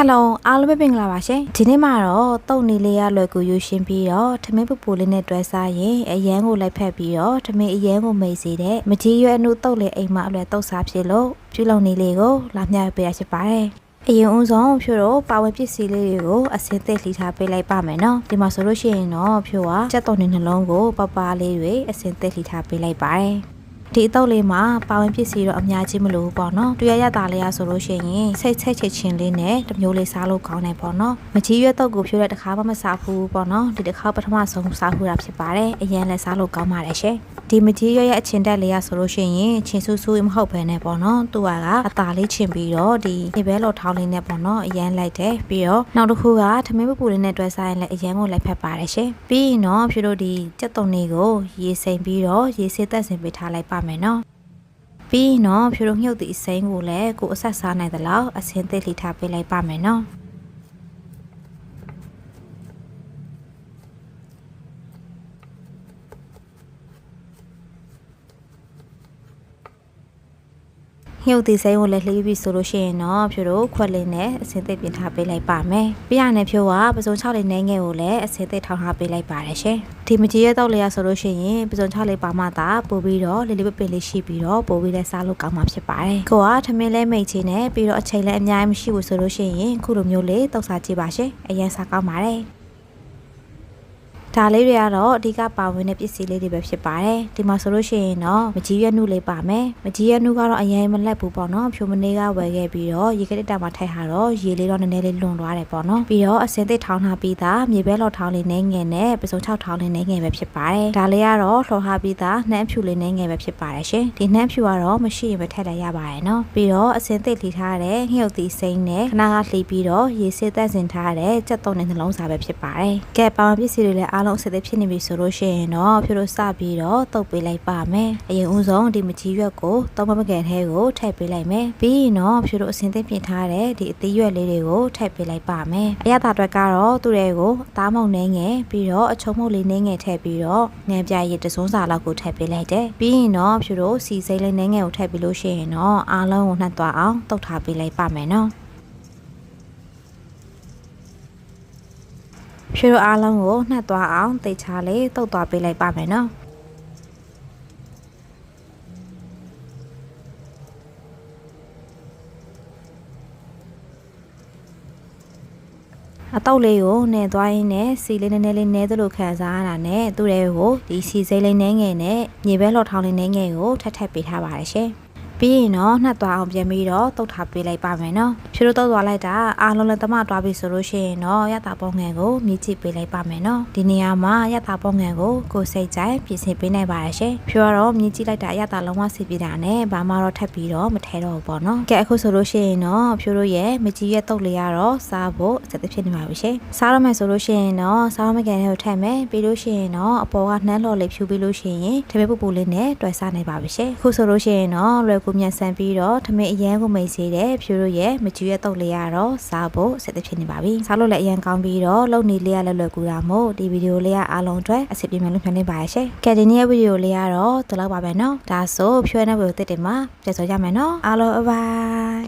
ဟယ်လိုအားလုံးပဲမင်္ဂလာပါရှင်ဒီနေ့မှာတော့တုတ်နေလေးရလွယ်ကူယူရှင်းပြီးတော့ထမင်းပူပူလေးနဲ့တွဲစားရင်အရန်ကိုလိုက်ဖက်ပြီးတော့ထမင်းအရန်ကိုမိတ်စေတဲ့မကြီးရွယ်အနုတုတ်လေးအိမ်မှာအလွယ်တုတ်စားဖြစ်လို့ပြုလုပ်နေလေးကိုလာမျှပေးရရှိပါတယ်အရင်ဦးဆုံးဖြို့တော့ပါဝင်ပစ္စည်းလေးတွေကိုအစင်းသိလှီထားပေးလိုက်ပါမယ်နော်ဒီမှာဆိုလို့ရှိရင်တော့ဖြို့ကစက်တော်နေနှလုံးကိုပပလေးတွေအစင်းသိလှီထားပေးလိုက်ပါတယ် ဒီအတော့လေးမှာပါဝင်ပစ္စည်းတော့အများကြီးမလိုဘူးပေါ့နော်တွေ့ရရတာလေးရဆိုလို့ရှိရင်စိတ်စိတ်ချစ်ချင်းလေးနဲ့တစ်မျိုးလေးစားလို့ကောင်းတယ်ပေါ့နော်မကြီးရွက်တော့ကိုဖြိုးတဲ့တစ်ခါမှမစားဘူးပေါ့နော်ဒီတစ်ခါပထမဆုံးစားဘူးတာဖြစ်ပါတယ်အရင်လည်းစားလို့ကောင်းပါတယ်ရှင်ဒီမကြီးရွက်ရဲ့အချင်းတက်လေးရဆိုလို့ရှိရင်ချင်းဆူဆူမဟုတ်ဘဲနဲ့ပေါ့နော်သူကအตาလေးချင်းပြီးတော့ဒီဒီဘဲလော်ထောင်းလေးနဲ့ပေါ့နော်အရင်လိုက်တယ်ပြီးတော့နောက်တစ်ခုကထမင်းပပူလေးနဲ့တွဲစားရင်လည်းအရင်ကိုလိုက်ဖက်ပါတယ်ရှင်ပြီးရင်တော့ဖြိုးတို့ဒီကြက်တုံလေးကိုရေစိမ်ပြီးတော့ရေစစ်သက်စင်ပေးထားလိုက်ပါမယ်နော်ပြီးရင်တော့ဖြိုတို့မြုပ်သည့်အစိမ်းကိုလည်းကိုအဆက်စားနိုင်သလောက်အစင်းသစ်လိထားပေးလိုက်ပါမယ်နော် မြုပ်သည့်စိမ်းကိုလည်းလှီးပြီးဆိုလို့ရှိရင်တော့ဖြိုတို့ခွက်လေးနဲ့အစင်းသစ်ပြင်ထားပေးလိုက်ပါမယ်။ပြီးရတဲ့ဖြိုကပစုံ6လေးနှဲငယ်ကိုလည်းအစင်းသစ်ထောင်းထားပေးလိုက်ပါတယ်ရှင်။ဒီမကြီးရဲ့တော့လေးရဆိုလို့ရှိရင်ပစုံ6လေးပါမှသာပို့ပြီးတော့လေးလေးပပလေးရှိပြီးတော့ပို့ပြီးလဲစားလို့ကောင်းမှာဖြစ်ပါတယ်။ကိုကထမင်းလဲမိတ်ချင်းနဲ့ပြီးတော့အချိန်လဲအများကြီးမရှိဘူးဆိုလို့ရှိရင်ခုလိုမျိုးလေးတောက်စားကြည့်ပါရှင်။အရင်စားကောင်းပါတယ်။ ဒါလေးတွေကတော့အဓိကပါဝင်တဲ့ပစ္စည်းလေးတွေပဲဖြစ်ပါတယ်ဒီမှာဆိုလို့ရှိရင်တော့မကြီးရွက်နုလေးပါမယ်မကြီးရွက်နုကတော့အရင်မလက်ဘူးပေါ့နော်ဖြိုမနေကဝယ်ခဲ့ပြီးတော့ရေကတစ်တာမှာထိုက်ဟာတော့ရေလေးတော့နည်းနည်းလေးလွန်သွားတယ်ပေါ့နော်ပြီးတော့အစင်သစ်ထောင်းထားပြီးသားမြေပဲလော်ထောင်းလေးနဲ့ငယ်နဲ့ပစုံ6ထောင်းလေးနဲ့ငယ်ပဲဖြစ်ပါတယ်ဒါလေးကတော့လှော်ထားပြီးသားနှမ်းဖြူလေးနဲ့ငယ်ပဲဖြစ်ပါတယ်ရှင်ဒီနှမ်းဖြူကတော့မရှိရင်ပဲထည့်လိုက်ရပါတယ်နော်ပြီးတော့အစင်သစ်လှီထားတဲ့ငှုတ်သီးစိမ့်နဲ့ခဏကလှီပြီးတော့ရေစစ်သက်စင်ထားတဲ့ကြက်တုံနဲ့နှလုံးစာပဲဖြစ်ပါတယ်ကဲပါဝင်ပစ္စည်းတွေလည်းအားလုံးအစစ်အသစ်ဖြစ်နေပြီဆိုလို့ရှိရင်တော့ဖြိုတို့စပြီးတော့တုပ်ပေးလိုက်ပါမယ်အရင်ဦးဆုံးဒီမကြီးရွက်ကိုသုံးမမကန်ထဲကိုထည့်ပေးလိုက်မယ်ပြီးရင်တော့ဖြိုတို့အစင်သစ်ပြင်ထားတဲ့ဒီအသီးရွက်လေးတွေကိုထည့်ပေးလိုက်ပါမယ်အရသာအတွက်ကတော့သူ့တွေကိုအသားမုံနှဲငယ်ပြီးတော့အချုံမုံလေးနှဲငယ်ထည့်ပြီးတော့ငန်းပြရည်တစုံစာလောက်ကိုထည့်ပေးလိုက်တယ်ပြီးရင်တော့ဖြိုတို့စီစိမ့်လေးနှဲငယ်ကိုထည့်ပေးလို့ရှိရင်တော့အားလုံးကိုနှက်သွားအောင်တုပ်ထားပေးလိုက်ပါမယ်နော် ဖြူအားလုံးကိုနှက်သွားအောင်တိတ်ချလေးတုတ်သွားပေးလိုက်ပါမယ်နော်အတော့လေးကိုနှဲသွားရင်းနဲ့စီလေးနည်းနည်းလေးနဲသလိုခံစားရတာနဲ့သူ့တွေကိုဒီစီစိမ့်လေးနှဲငယ်နဲ့မြေပဲလှော်ထောင်းလေးနှဲငယ်ကိုထပ်ထပ်ပေးထားပါတယ်ရှင်ပြီးရင်တော့နှက်သွားအောင်ပြန်ပြီးတော့တုတ်ထားပေးလိုက်ပါမယ်နော် ဖြူတို့တုတ်သွားလိုက်တာအားလုံးလည်းတမသွားပြီဆိုလို့ရှိရင်တော့ရတာပုံငယ်ကိုမြည်ကြည့်ပေးလိုက်ပါမယ်နော်ဒီနေရာမှာရတာပုံငယ်ကိုကိုယ်စိတ်ကြိုက်ပြင်ဆင်ပေးနိုင်ပါတယ်ရှင်ဖြူကတော့မြည်ကြည့်လိုက်တာရတာလုံးဝစီပြတာနဲ့ဘာမှတော့ထပ်ပြီးတော့မထဲတော့ဘူးပေါ့နော်ကဲအခုဆိုလို့ရှိရင်တော့ဖြူတို့ရဲ့မကြီးရဲ့တုတ်လေးရတော့စားဖို့အသက်ဖြစ်နေပါပြီရှင်စားရမယ်ဆိုလို့ရှိရင်တော့စားမကန်တွေကိုထည့်မယ်ပြီးလို့ရှိရင်တော့အပေါ်ကနှမ်းလော်လေးဖြူပြီးလို့ရှိရင်တပည့်ပူပူလေးနဲ့တွဲစားနိုင်ပါပြီရှင်အခုဆိုလို့ရှိရင်တော့လွယ်ကူမြန်ဆန်ပြီးတော့ထမင်းအရန်ကိုမိတ်စေတဲ့ဖြူတို့ရဲ့မကြီးရဲ့တုတ်လေးကတော့စားဖို့ဆက်သဖြစ်နေပါပြီ။စားလို့လည်းအရင်ကောင်းပြီးတော့လုံနေလေးရလည်းလွယ်ကူတာမို့ဒီဗီဒီယိုလေးကအားလုံးအတွက်အဆင်ပြေမယ်လို့မျှော်လင့်ပါရရှင်။ကဲဒီနေ့ရဲ့ဗီဒီယိုလေးကတော့ဒီလောက်ပါပဲနော်။ဒါဆိုဖြွဲနေဖို့တက်တယ်မှာပြန်ဆိုရမယ်နော်။အားလုံးဘိုင်